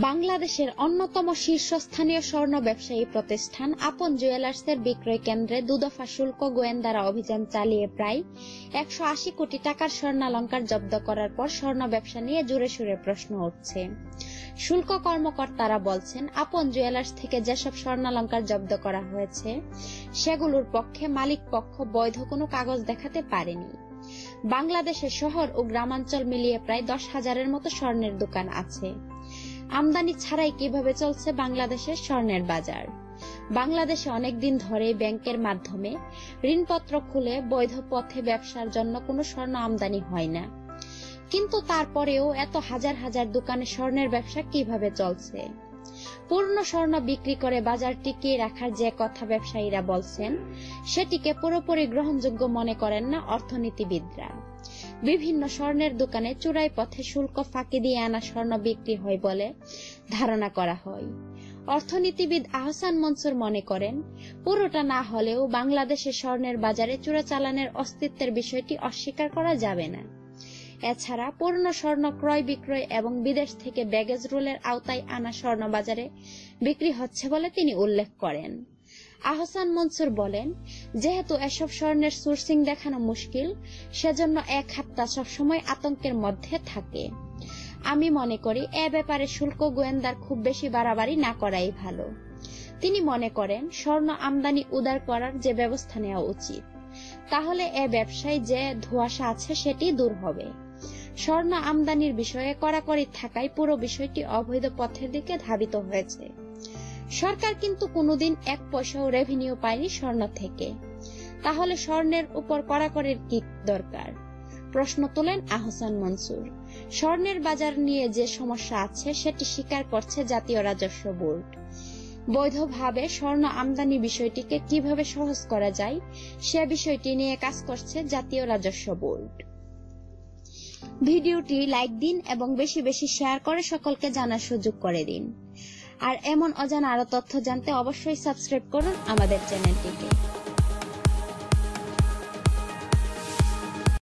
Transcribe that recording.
বাংলাদেশের অন্যতম শীর্ষস্থানীয় স্বর্ণ ব্যবসায়ী প্রতিষ্ঠান আপন জুয়েলার্সের বিক্রয় কেন্দ্রে দুদফা শুল্ক গোয়েন্দারা অভিযান চালিয়ে প্রায় একশো আশি কোটি টাকার স্বর্ণালঙ্কার জব্দ করার পর স্বর্ণ ব্যবসা নিয়ে জুড়ে সুরে প্রশ্ন উঠছে। শুল্ক কর্মকর্তারা বলছেন, আপন জুয়েলার্স থেকে যেসব স্বর্ণালঙ্কার জব্দ করা হয়েছে, সেগুলোর পক্ষে মালিক পক্ষ বৈধ কোনো কাগজ দেখাতে পারেনি। বাংলাদেশের শহর ও গ্রামাঞ্চল মিলিয়ে প্রায় দশ হাজারের মতো স্বর্ণের দোকান আছে। আমদানি ছাড়াই কীভাবে চলছে বাংলাদেশের স্বর্ণের বাজার। বাংলাদেশে অনেকদিন ধরে ব্যাংকের মাধ্যমে ঋণপত্র খুলে বৈধ পথে ব্যবসার জন্য কোনো স্বর্ণ আমদানি হয় না। কিন্তু তারপরেও এত হাজার হাজার দোকানে স্বর্ণের ব্যবসা কীভাবে চলছে? পূর্ণ স্বর্ণ বিক্রি করে বাজার টিকিয়ে রাখার যে কথা ব্যবসায়ীরা বলছেন, সেটিকে পুরোপুরি গ্রহণযোগ্য মনে করেন না অর্থনীতিবিদরা। বিভিন্ন স্বর্ণের দোকানে চূড়াই পথে শুল্ক ফাঁকি দিয়ে আনা স্বর্ণ বিক্রি হয় বলে ধারণা করা হয়। অর্থনীতিবিদ আহসান মনসুর মনে করেন, পুরোটা না হলেও বাংলাদেশের স্বর্ণের বাজারে চোরাচালানের অস্তিত্বের বিষয়টি অস্বীকার করা যাবে না। এছাড়া পূর্ণ স্বর্ণ ক্রয় বিক্রয় এবং বিদেশ থেকে ব্যাগেজ রুলের আওতায় আনা স্বর্ণ বাজারে বিক্রি হচ্ছে বলে তিনি উল্লেখ করেন। আহসান মনসুর বলেন, যেহেতু এসব স্বর্ণের সোর্সিং দেখানো মুশকিল, সেজন্য এক হাতটা সবসময় আতঙ্কের মধ্যে থাকে। আমি মনে করি এ ব্যাপারে শুল্ক গোয়েন্দার খুব বেশি বাড়াবাড়ি না করাই ভালো। তিনি মনে করেন, স্বর্ণ আমদানি উদার করার যে ব্যবস্থা নেওয়া উচিত, তাহলে এ ব্যবসায় যে ধোঁয়াশা আছে সেটি দূর হবে। স্বর্ণ আমদানির বিষয়ে কড়াকড়ি থাকায় পুরো বিষয়টি অবৈধ পথের দিকে ধাবিত হয়েছে। সরকার কিন্তু কোনোদিন এক পয়সাও রেভিনিউ পায়নি স্বর্ণ থেকে। তাহলে স্বর্ণের উপর কড়াকড়ির কি দরকার? প্রশ্ন তোলেন আহসান মনসুর। স্বর্ণের বাজার নিয়ে যে সমস্যা আছে, সেটি স্বীকার করছে জাতীয় রাজস্ব বোর্ড। বৈধভাবে স্বর্ণ আমদানি বিষয়টিকে কীভাবে সহজ করা যায়, সে বিষয়টি নিয়ে কাজ করছে জাতীয় রাজস্ব বোর্ড। ভিডিওটি লাইক দিন এবং বেশি বেশি শেয়ার করে সকলকে জানার সুযোগ করে দিন। আর এমন অজানা আরও তথ্য জানতে অবশ্যই সাবস্ক্রাইব করুন আমাদের চ্যানেলটিকে।